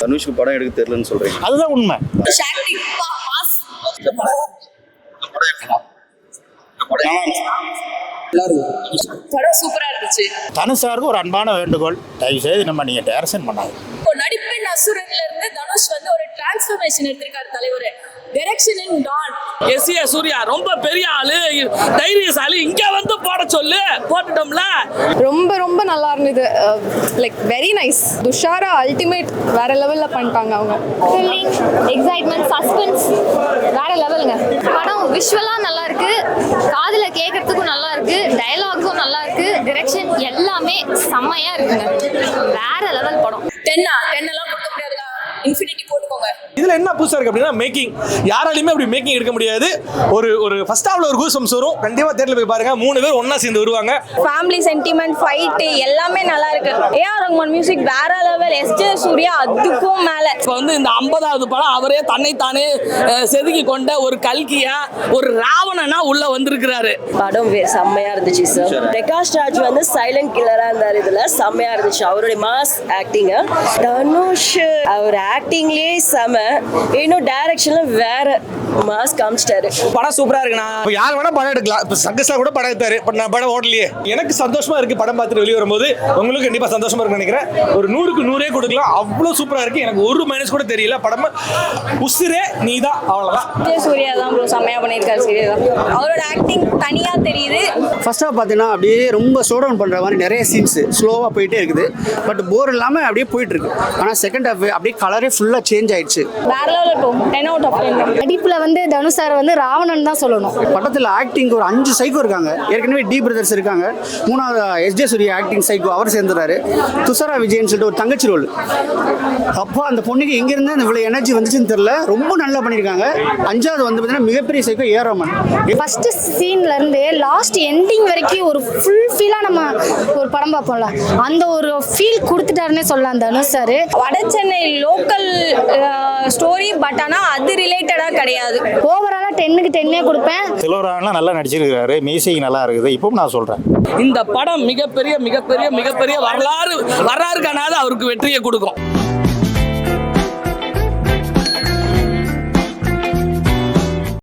தனுஷ்க்கு படம் எடுக்க தெரியலன்னு சொல்றீங்க. அதுதான் உண்மை. படம் சூப்பரா இருந்துச்சு. தனுஷாருக்கு ஒரு அன்பான வேண்டுகோள். தயவு செய்து நம்ம நீங்கள் டேரக்ஷன் பண்ணாது இப்போ நடிப்பின் அசுரன்ல இருந்து தனுஷ் வந்து ஒரு டிரான்ஸ்ஃபர்மேஷன் எடுத்திருக்காரு தலைவர். Direction in Don S A Surya ரொம்ப பெரிய ஆளு. தைரியசாலி. இங்க வந்து போட சொல்லு. போட்டுட்டோம்ல. ரொம்ப ரொம்ப நல்லா இருந்தது. Like very nice Dushara ultimate வேற லெவல்ல பண்ணிட்டாங்க அவங்க. த்ரில்லிங் எக்ஸைட்மெண்ட் சஸ்பென்ஸ் வேற லெவலுங்க படம் விஷுவலா நல்லா இருக்கு. காதுல கேட்கறதுக்கும் நல்லா இருக்கு. டயலாகும் நல்லா இருக்கு. டிரெக்ஷன் எல்லாமே செம்மையா இருக்குங்க. வேற லெவல் படம். டென்னா டென் எல்லாம் கொடுக்க முடியாதுடா. இன்ஃபினிட்டி போட்டுக்கோங்க. இதுல என்ன புதுசா இருக்கு அப்படின்னா மேக்கிங் யாராலையுமே அப்படி மேக்கிங் எடுக்க முடியாது. ஒரு ஒரு ஃபர்ஸ்ட் ஹாஃப்ல ஒரு கூசம்ஸ் வரும். கண்டிப்பா தேட்டர்ல போய் பாருங்க. மூணு பேர் ஒண்ணா சேர்ந்து வருவாங்க. ஃபேமிலி சென்டிமெண்ட் ஃபைட்டு எல்லாமே நல்லா இருக்கு. ஏஆர் ரஹ்மான் மியூசிக் வேற லெவல் எஸ்ஜே சூர்யா அதுக்கும் மேல. இப்போ வந்து இந்த ஐம்பதாவது படம் அவரே தன்னைத்தானே அஹ், செதுக்கி கொண்ட ஒரு கல்கியா ஒரு ராவணனா உள்ள வந்திருக்கிறாரு. படம் செம்மையா இருந்துச்சு சார் பிரகாஷ் ராஜ் வந்து சைலண்ட் கில்லரா இருந்தார் இதுல. செம்மையா இருந்துச்சு. அவருடைய மாஸ் ஆக்டிங் தனுஷ் அவர் ஆக்டிங்லயே செம இன்னும் டைரக்ஷன்ல வேற மாஸ் காமிச்சிட்டாரு. படம் சூப்பரா இருக்குண்ணா. இப்போ யார் வேணா படம் எடுக்கலாம். இப்போ சங்கஸ்லா கூட படம் எடுத்தாரு. பட் நான் படம் ஓடலையே. எனக்கு சந்தோஷமா இருக்கு படம் பார்த்துட்டு வெளியே வரும்போது. உங்களுக்கு கண்டிப்பா சந்தோஷமா இருக்குன்னு நினைக்கிறேன். ஒரு நூறுக்கு நூறே கொடுக்கலாம். அவ்வளோ சூப்பரா இருக்கு. எனக்கு ஒரு மைனஸ் கூட தெரியல. படம் உசுரே நீதான். அவ்வளவுதான். எஸ்ஜே சூர்யா தான் ப்ரோ செம்மையா பண்ணியிருக்காரு சீரியஸா அவரோட ஆக்டிங் தனியா தெரியுது. ஃபர்ஸ்ட் ஆஃப் பார்த்தீங்கன்னா அப்படியே ரொம்ப ஸ்லோ டவுன் பண்ணுற மாதிரி நிறைய சீன்ஸ் ஸ்லோவாக போயிட்டே இருக்குது. பட் போர் இல்லாமல் அப்படியே போயிட்டு இருக்கு. ஆனால் செகண்ட் ஹாஃப் அப்படியே கலரே ஃபுல்லாக சேஞ்ச் ஆயிடுச்சு. வேற level bro ten out of ten நடிப்புல வந்து தனுஷ் சார் வந்து ராவணன் தான் சொல்லணும். படத்தில் ஆக்டிங் ஒரு அஞ்சு சைக்கோ இருக்காங்க. ஏற்கனவே டி பிரதர்ஸ் இருக்காங்க. மூணாவது எஸ்ஜே சூர்யா ஆக்டிங் சைக்கோ அவர் சேர்ந்துறாரு. துஷாரா விஜயன் சொல்லிட்டு ஒரு தங்கச்சி ரோல் அப்போ அந்த பொண்ணுக்கு எங்கேருந்து அந்த இவ்வளோ எனர்ஜி வந்துச்சுன்னு தெரியல. ரொம்ப நல்லா பண்ணியிருக்காங்க அஞ்சாவது வந்து பார்த்தீங்கன்னா மிகப்பெரிய சைக்கோ ஏரோமன் ஃபர்ஸ்ட் சீன்ல இருந்து லாஸ்ட் எண்டிங் வரைக்கும் ஒரு ஃபுல் ஃபீலா நம்ம படம் பார்ப்போம்ல. அந்த ஒரு ஃபீல் கொடுத்துட்டாருன்னே சொல்லலாம் தனுஷ் சார். வட சென்னை லோக்கல் ஸ்டோரி பட் ஆனா அது ரிலேட்டடா கிடையாது. ஓவராலா டென்னுக்கு டென்னே கொடுப்பேன். சிலவரெல்லாம் நல்லா நடிச்சிருக்காரு மியூசிக் நல்லா இருக்குது. இப்பவும் நான் சொல்கிறேன் இந்த படம் மிகப்பெரிய மிகப்பெரிய மிகப்பெரிய வரலாறு வரலாறு காணாத அவருக்கு வெற்றியை கொடுக்கும்.